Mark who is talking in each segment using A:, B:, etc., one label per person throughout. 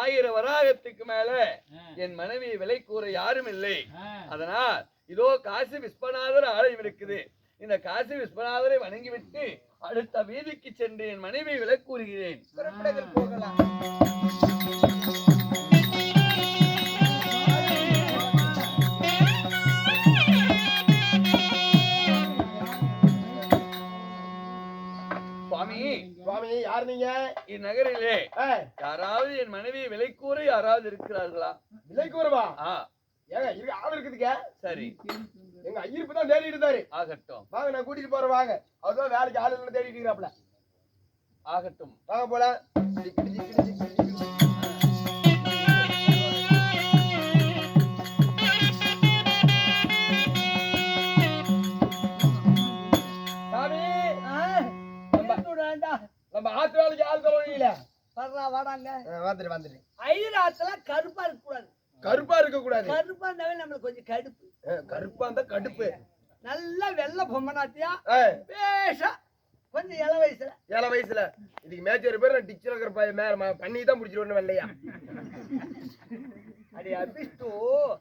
A: ஆயிரம்
B: வராகத்துக்கு மேல என் மனைவி விலை கூற யாரும் இல்லை. அதனால் இதோ காசி விஸ்வநாதர் ஆலயம் இருக்குது இந்த காசி விஸ்வநாதரை வணங்கிவிட்டு அடுத்த வீதிக்கு சென்று என் மனைவி விலை கூறுகிறேன்.
A: போகலாம்.
B: சுவாமி
C: யார் நீங்க?
B: இந்நகரிலே யாராவது என் மனைவி விலை கூற யாராவது இருக்கிறார்களா?
C: விலைக்கு வருவா
B: ஆ.
C: ஏங்க இருக்கு ஆள் இருக்குதுங்க.
B: சரி.
C: எங்க ஐயர் தான் தேடிட்டு இருந்தாரு.
B: ஆகட்டும்.
C: வாங்க நான் கூட்டிட்டு போறேன் வாங்க. அவர்தான் வேலைக்கு ஆள் இல்லைன்னு தேடிட்டு இருக்கிறாப்ல
B: ஆகட்டும்.
C: வாங்க போல நம்ம ஆத்து வேலைக்கு ஆள் தரவீங்கள
A: வர்றா வாடாங்க.
C: வந்துட்டு வந்துட்டு
A: ஐராத்துல கருப்பா இருக்க கூடாது
C: கருப்பா இருக்க கூடாது
A: கருப்பா இருந்தாவே நம்மளுக்கு கொஞ்சம் கடுப்பு.
C: கருப்பா இருந்தா கடுப்பு.
A: நல்ல வெள்ளை பொம்மனாத்தியா பேஷா. கொஞ்சம் இள வயசுல.
C: ஏழை வயசுல. இதுக்கு மேய்ச்சல் பேர் நான் டிச்சில் இருக்கிற பையன் மேல ம- பண்ணி தான் பிடிச்சிட்டு வெள்ளையா.
A: அடி அபிஷ்டு.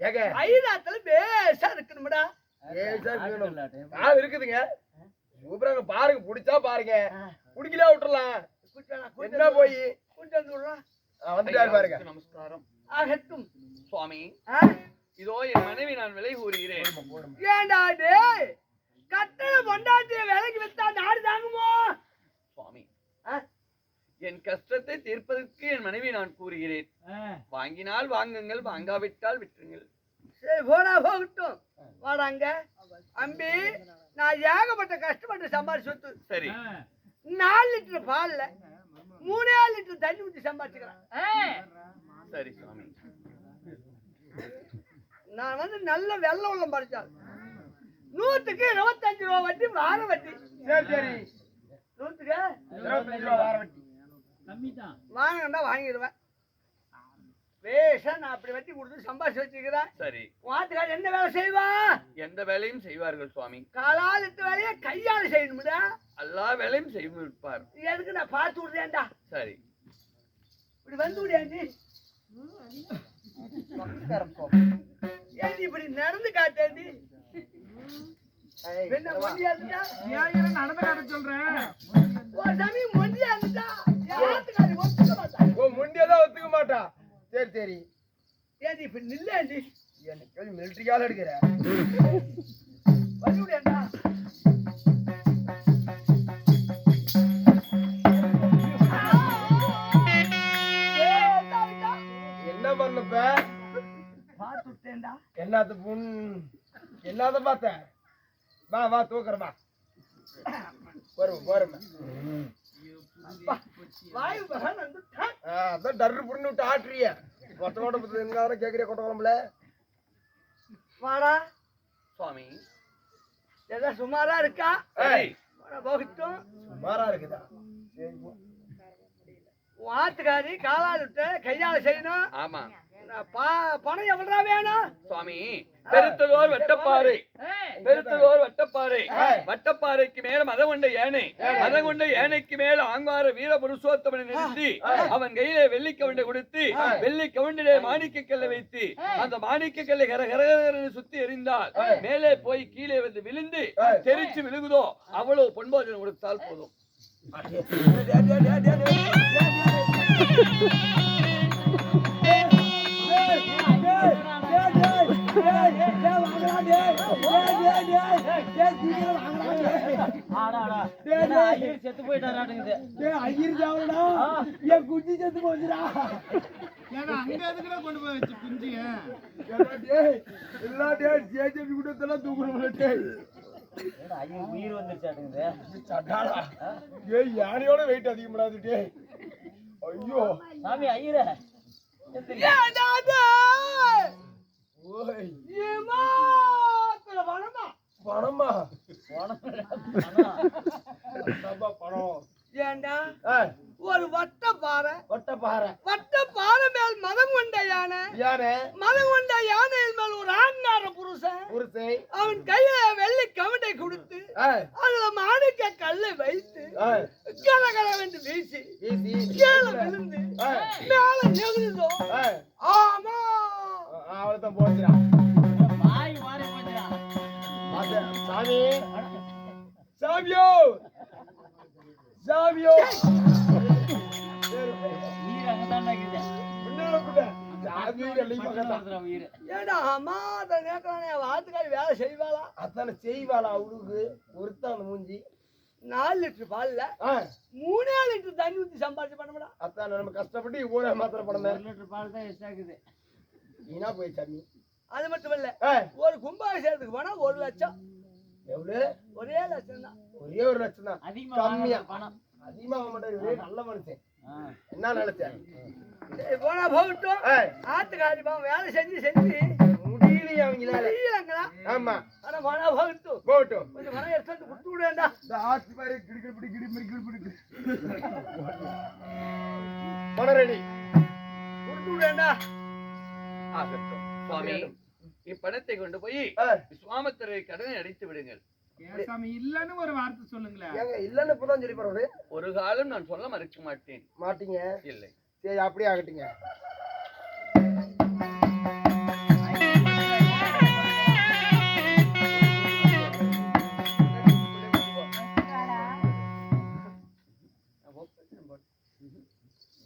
C: ஏங்க?
A: ஐராத்துல பேஷா இருக்கணும்டா.
C: சார் இருக்கணும்? ஆ, இருக்குதுங்க. சூப்பராங்க பாருங்க பிடிச்சா பாருங்க. பிடிக்கல விட்டுறலாம். என்ன போய்?
A: கூட்டு வந்து விடுறான்
C: வந்துட்டாரு பாருங்க.
B: நமஸ்காரம்.
A: ஆகட்டும்.
B: சுவாமி? இதோ என் மனைவி நான் விலை கூறுகிறேன்.
A: ஏண்டா டேய் கட்டளை பொண்டாட்டிய வேலைக்கு வித்தா நாடு தாங்குமோ?
B: சுவாமி? என் கஷ்டத்தை தீர்ப்பதற்கு என் மனைவி நான் கூறுகிறேன். வாங்கினால் வாங்குங்கள் வாங்காவிட்டால் விட்டுருங்கள்
A: சரி போடா போகட்டும். வாடாங்க அம்பி நான் ஏகப்பட்ட கஷ்டப்பட்டு சம்பாதிச்சு சொத்து
B: சரி.
A: நாலு லிட்டர் பால்ல மூணே லிட்டர் தண்ணி ஊற்றி சம்பாதிச்சுக்கிறேன்
B: சரி சுவாமி.
A: நான் வந்து நல்ல வெள்ளம் உள்ளம் படிச்சால் நூத்துக்கு இருபத்தஞ்சு ரூபா வட்டி வார வட்டி.
C: சரி சரி.
A: நூத்துக்கு?
C: இருபத்தஞ்சு ரூபா வார வட்டி.
D: கம்மி தான்
A: வாங்கினா வாங்கிடுவேன் அப்படி வட்டி கொடுத்து சம்பாதிச்சு வச்சுக்கிறேன்.
B: சரி.
A: வாத்துக்கார் என்ன வேலை செய்வா?
B: எந்த வேலையும் செய்வார்கள் சுவாமி.
A: காலால் எட்டு வேலையை கையால செய்யணும்டா.
B: எல்லா வேலையும் செய்து விற்பார்
A: எதுக்கு நான் பார்த்து விடுறேன்டா?
B: சரி.
A: இப்படி வந்து விடியாண்டி ஏண்டி இப்படி நடந்து காட்டேண்டி? என்ன மொண்டியா இருந்துட்டா?
D: நடந்து காட்ட சொல்றேன்
A: ஒரு சமயம் மொண்டியா மாட்டா.
C: ஓ முண்டியதான் ஒத்துக்க மாட்டா. சரி சரி.
A: ஏண்டி இப்படி நில்லேண்டி?
C: எனக்கு மிலிட்டரி கால எடுக்கிற?
A: வந்து விடியாண்டா
C: என்ன பண்ணப்ப
A: பார்த்து விட்டேன்டா
C: என்னத்த புண் என்னத்த பார்த்த வா வா தூக்குற வா. போறோம் போறோம்.
A: வாயு பகன் வந்துட்டான்
C: அதான் டர்ரு புண்ணு விட்டு ஆட்டுறிய. கொட்ட பத்து என்ன கேக்குறிய கொட்ட குழம்புல?
A: வாடா.
B: சுவாமி.
A: ஏதோ சுமாரா இருக்கா? போகட்டும்.
C: சுமாரா இருக்குதா?
A: ஆத்துக்காரி காலால் விட்டு கையால செய்யணும்.
B: ஆமா.
A: பணம் எவ்வளோ வேணும்
B: சுவாமி பெருத்ததோர் வட்டப்பாறை பெருத்ததோர் வட்டப்பாறை வட்டப்பாறைக்கு மேல மதம் கொண்ட யானை மதம் கொண்ட யானைக்கு மேல ஆங்கார வீர புருஷோத்தமனை நிறுத்தி அவன் கையில வெள்ளி கவுண்டை கொடுத்து வெள்ளி கவுண்டிலே மாணிக்க கல்லை வைத்து அந்த மாணிக்க கல்லை கர கரகர சுத்தி எறிந்தால் மேலே போய் கீழே வந்து விழுந்து தெரிச்சு விழுகுதோ அவ்வளவு பொன்போஜனம் கொடுத்தால் போதும்
D: செத்து போயிட்டாராட்டுங்குது
C: ஏன்னா, டேய், எல்லா டேய், JJP கூட்டத்தெல்லாம் தூக்கணும் டேய்.
D: உயிர் வந்துருச்சாட்டுங்குது
C: ஏய், யானையோட வெயிட் அதிகம் டேய். ஐயோ
D: சாமி ஐயர
A: ஏன்டா அது?
C: ஓய்
A: ஏமாத்திர பணமா
C: பணமா
D: பணம்
A: வாத்துக்காரி வேலை செய்வாளா?
C: அத்தான செய்வாளா அவளுக்கு ஒருத்தான் மூஞ்சி.
A: நாலு லிட்டர் பால்ல மூணே லிட்டர் தண்ணி ஊத்தி சம்பாதிச்சு பண்ண
C: அத்தான நம்ம கஷ்டப்பட்டு ஊரே மாத்திர
D: ஒரு லிட்டர் பால் தான் இருக்குது
C: வீணா போய் சாமி.
A: அது மட்டும் இல்ல ஒரு கும்பாபிஷேகத்துக்கு போனா ஒரு லட்சம்.
C: எவ்வளவு?
A: ஒரே லட்சம் தான்
C: ஒரே ஒரு லட்சம் தான்
D: அதிகமா
C: கம்மியா.
D: பணம்.
C: அதிகமா இவரே நல்ல மனுஷன். என்ன நினைச்சேன்
A: போனா போகட்டும்
C: ஆ,
A: ஆத்துக்காரி பாவம் வேலை செஞ்சு செஞ்சு.
C: முடியலையே அவங்களால ஆமா.
A: ஆனா போனா போகட்டும்
C: போகட்டும்
A: கொஞ்சம் மரம் எடுத்து வந்து கொடுத்து விடேன்டா
C: இந்த ஆட்சி பாரு கிடுக்கிடு பிடி கிடி பிடி கிடி பிடி. பணம் ரெடி.
A: கொடுத்து விடேன்டா
B: ஆகட்டும் சுவாமி. இப்பணத்தை கொண்டு போய்
C: ஆ,
B: விஸ்வாமித்திரை கடனை அடைத்து விடுங்கள்.
E: சாமி இல்லன்னு ஒரு வார்த்தை சொல்லுங்களேன்
C: ஏங்க இல்லன்னு இப்பதான் சொல்லி போறது
B: ஒரு காலம் நான் சொல்ல மறுக்க மாட்டேன்.
C: மாட்டீங்க?
B: இல்லை.
C: சரி அப்படியே ஆகட்டுங்க.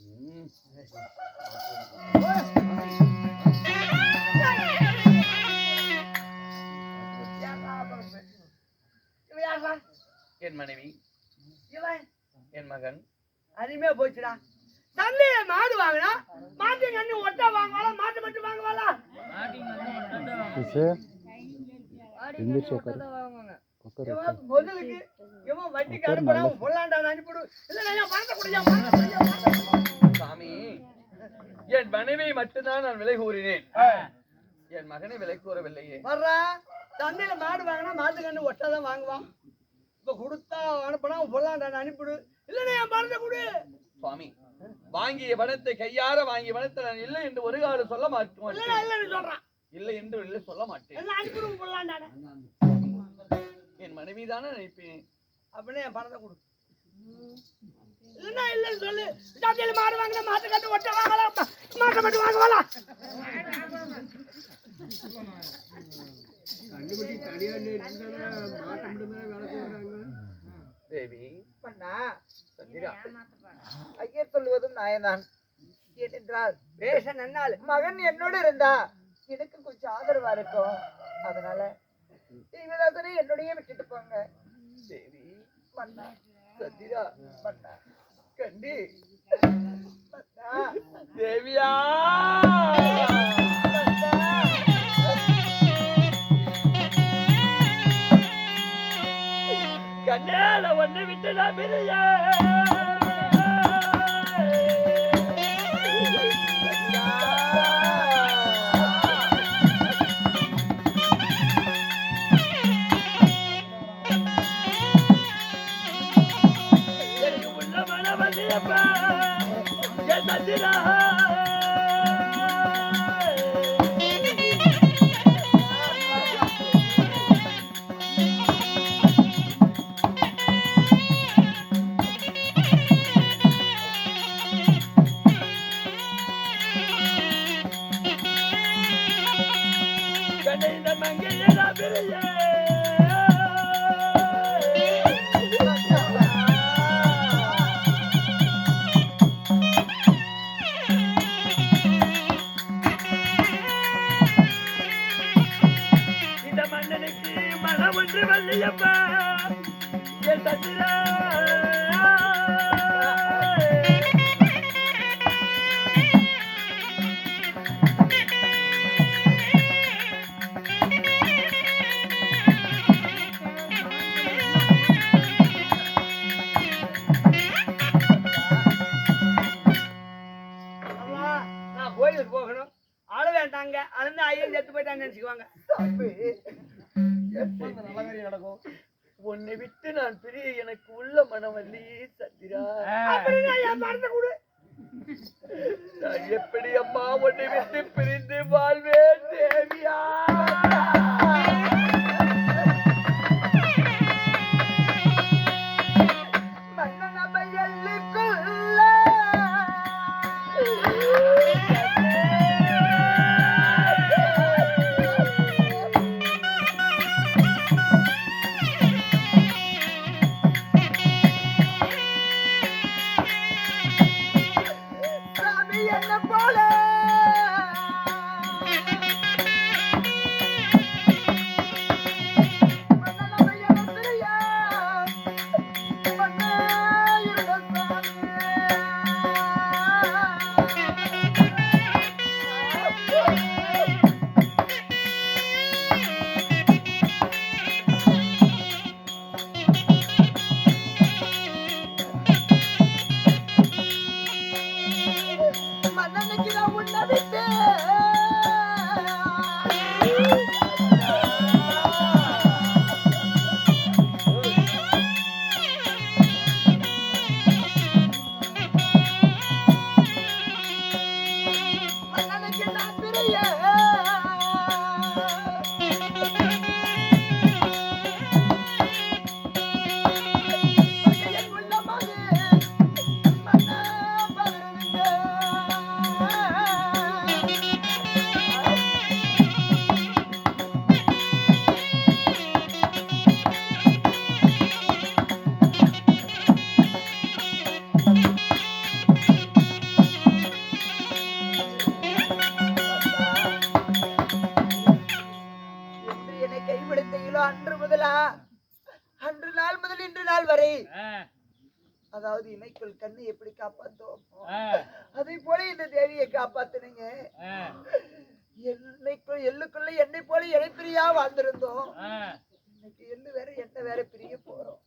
B: ம்.
A: போச்சுடா. சந்தையில மாடு வாங்கினா மாட்டு கண்ணு ஒட்டா வாங்குவாளா மாட்டு மட்டும் வாங்குவாளா? முதலுக்கு இவன் அனுப்பிடு இல்ல பணத்தை.
B: சாமி என் மனைவியை மட்டும்தான் நான் விலை கூறினேன். என் மகனை விலை கூறவில்லையே.
A: வர்றா சந்தையில மாடு வாங்கினா மாட்டு கண்ணு ஒட்டா தான் வாங்குவான். இப்ப கொடுத்தா அனுப்புனா பொல்லாண்டா அனுப்பிடு இல்ல என் பணத்தை கொடு.
B: சுவாமி. வாங்கிய பணத்தை கையார வாங்கிய பணத்தை நான் இல்லை என்று ஒரு காலம் சொல்ல மாட்டேன்.
A: இல்லன்னு சொல்றான்.
B: இல்லை என்று இல்லை சொல்ல மாட்டேன். என் மனைவி தானே நினைப்பேன்.
A: அப்படியே என் பணத்தை கொடு. இல்லைன்னா இல்லைன்னு சொல்லு. சந்தையில மாடு வாங்கினா மாட்டு கண்ணு ஒட்ட வாங்கலாம். மாட்டை மட்டும்
B: தேவி
A: பண்ணா
B: சந்திரா.
A: ஐயர் சொல்லுவதும் நியாயம்தான் ஏனென்றால் பேச நன்னால் மகன் என்னோடு இருந்தா எனக்கு கொஞ்சம் ஆதரவா இருக்கும். அதனால இவதாசனை என்னோடய விட்டுட்டு போங்க.
B: தேவி
A: பண்ணா
B: சந்திரா
A: பண்ணா
B: கண்டி தேவியா! கண்ணேல ஒண்ணு விட்டு நான் பிரிய!
D: நினைச்சுக்குவாங்க
B: காப்பாத்தோம் அதே போல இந்த தேவியை காப்பாத்துனீங்க. என்னைக்குள் எள்ளுக்குள்ள என்னை போல இணைப்பிரியா வாழ்ந்திருந்தோம். இன்னைக்கு எள்ளு வேற என்ன வேற பிரிய போறோம்.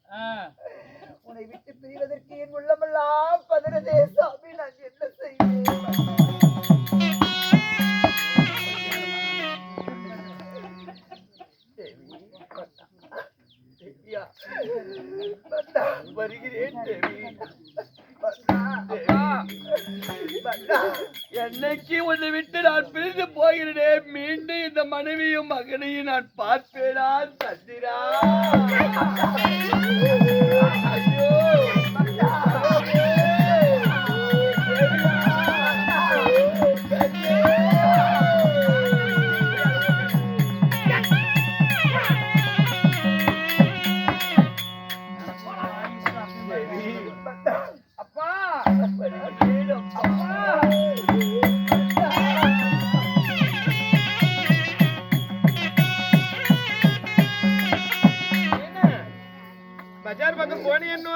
B: என்ன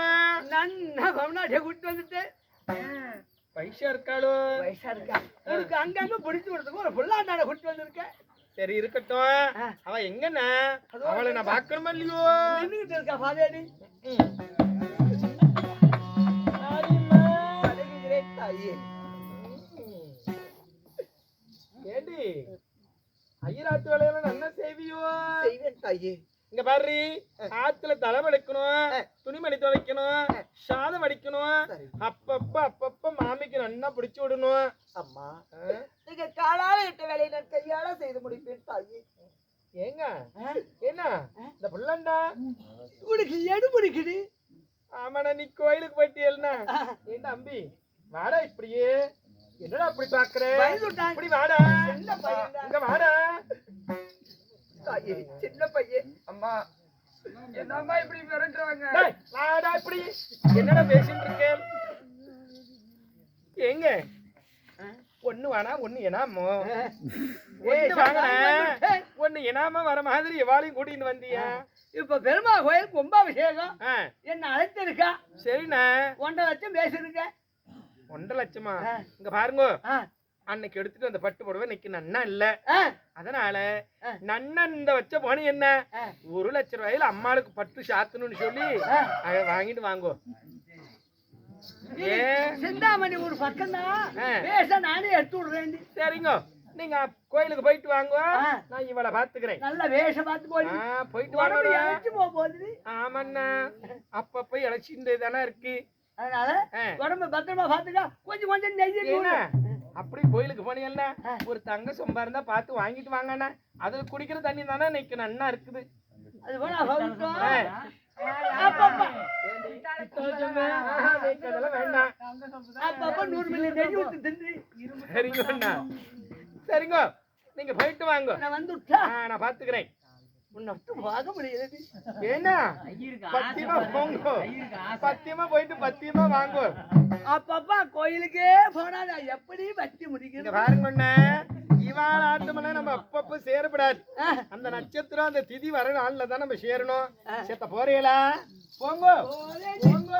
D: நன்னா பவனாட்டிய கூட்டு வந்துட்டு
E: பைசா இருக்காளோ
D: வயசா இருக்கா உனக்கு அங்கங்க பிடிச்சு கொடுத்துக்கு ஒரு புல்லாண்டான கூட்டு வந்திருக்க
E: சரி இருக்கட்டும் அவ எங்கண்ணா அவளை நான் பார்க்கணுமா இல்லையோ
D: நின்றுகிட்டு இருக்கா
B: தாயே
E: ஏடி ஐயராத்து வேலையெல்லாம் நல்லா செய்வியோ
B: செய்வேன் தாயே
E: இங்க பாரு. ஆத்துல தலை எடுக்கணும் துணிமணி துவைக்கணும் சாதம் வடிக்கணும்.
B: சரி.
E: அப்பப்ப அப்பப்ப மாமிக்கு நல்லா பிடிச்சு விடணும்.
B: அம்மா? நீங்க காலால இட்ட வேலையை நான் கையால செய்து முடிப்பேன் தாயே.
E: ஏங்க? என்ன? இந்த புள்ளண்டா
D: உனக்கு எடு பிடிக்குது
E: ஆமாண்ணா நீ கோயிலுக்கு போயிட்டியல்னா ஏன் தம்பி வாடா இப்படியே. என்னடா அப்படி பாக்குற? இப்படி வாடா. இங்க வாடா.
B: தாயே சின்ன பையன்
C: அம்மா என்னம்மா இப்படி மிரட்டுறாங்க?
E: வாடா இப்படி. என்னடா பேசிட்டு இருக்க? ஏங்க ஒண்ணு வேணா ஒண்ணு எனாமோ ஒண்ணு எனாம வர மாதிரி எவாளையும் கூட்டிட்டு வந்தியா?
D: இப்ப பெருமா கோயில் கும்பாபிஷேகம். என்ன அழைத்திருக்கா
E: சரிண்ணா.
D: ஒன்றரை லட்சம் பேசிருக்க
E: ஒன்றரை லட்சமா? இங்க பாருங்க. அன்னைக்கு எடுத்துட்டு வந்த பட்டு புடவை இன்னைக்கு நன்னா இல்ல. அதனால. நன்னன் இந்த வச்ச போன என்ன. ஒரு லட்சம் ரூபாயில அம்மாளுக்கு பட்டு சாத்தணும்னு சொல்லி வாங்கிட்டு வாங்கோ.
D: சிந்தாமணி ஒரு பக்கம் தான் நானே எடுத்து விடுறேன்
E: சரிங்க.
F: நீங்க கோயிலுக்கு போயிட்டு வாங்க. நான் இவளை பாத்துக்கிறேன்.
A: நல்ல வேஷம் பார்த்து போய்
F: போயிட்டு வாங்க
A: போகுது
F: ஆமாண்ணா. அப்பப்ப இழைச்சிட்டு தானே இருக்கு.
A: அதனால. உடம்பு பத்திரமா பாத்துக்கா கொஞ்சம் கொஞ்சம் நெய்ய
F: ஏன்னா அப்படி கோயிலுக்கு போனீங்கல்ல ஒரு தங்க சொம்பா இருந்தா பார்த்து வாங்கிட்டு வாங்கண்ணா. அதுல குடிக்கிற தண்ணி தானே இன்னைக்கு நன்னா இருக்குது.
A: அது தின்னு.
F: சரிங்க சரிங்க நீங்க போயிட்டு வாங்க.
A: நான்
F: பாத்துக்கிறேன்
A: உன்னை விட்டு பார்க்க முடியாது
F: ஏன்னா பத்தியமா போங்க. பத்தியமா போயிட்டு பத்தியமா வாங்க.
A: அப்பப்பா கோயிலுக்கே போனா நான் எப்படி பத்தி
F: இங்க
A: முடிக்கிறது
F: பாருங்க இவாள ஆட்டமெல்லாம் நம்ம அப்பப்ப சேரப்படாது. அந்த நட்சத்திரம் அந்த திதி வர நாள்ல தான் நம்ம சேரணும். செத்த போறீங்களா? போங்க. போங்க.